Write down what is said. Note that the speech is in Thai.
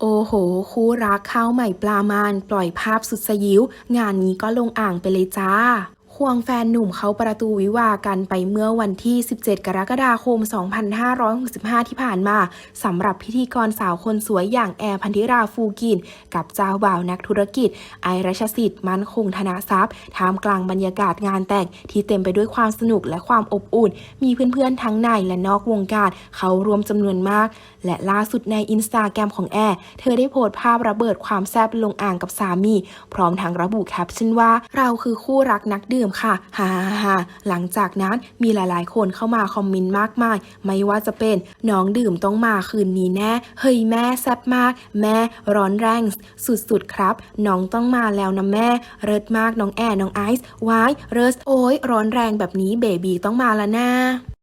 โอ้โห คู่รักข้าวใหม่ปลามานปล่อยภาพสุดสยิว งานนี้ก็ลงอ่างไปเลยจ้า ควงแฟนหนุ่มเขาประตูวิวากันไปเมื่อวันที่ 17 กรกฎาคม 2565 ที่ผ่านมาสำหรับพิธีกรสาวคนสวยอย่างแอร์พันธิราฟูกิน กับเจ้าบ่าวนักธุรกิจ ไอรัชสิทธิ์มันคงธนาทรัพย์ท่ามกลางบรรยากาศงานแต่งที่เต็มไปด้วยความสนุกและความอบอุ่น มีเพื่อนๆทั้งในและนอกวงการเขารวมจำนวนมาก และล่าสุดในอินสตาแกรมของแอร์เธอได้โพสต์ภาพระเบิดความแซ่บลงอ่างกับสามี พร้อมทั้งระบุแคปชั่นว่า เราคือคู่รักนักดื่มค่ะฮ่าฮ่าหลังจากนั้นมีหลายๆ คนเข้ามาคอมเมนต์มากมาย ไม่ว่าจะเป็นน้องดื่มต้องมาคืนนี้แน่ เฮ้ยแม่แซ่บมาก แม่ร้อนแรงสุดๆครับ น้องต้องมาแล้วนะแม่ เริดมากน้องแอร์น้องไอซ์วายเริสโอ้ยร้อนแรงแบบนี้เบบีต้องมาแล้วนะ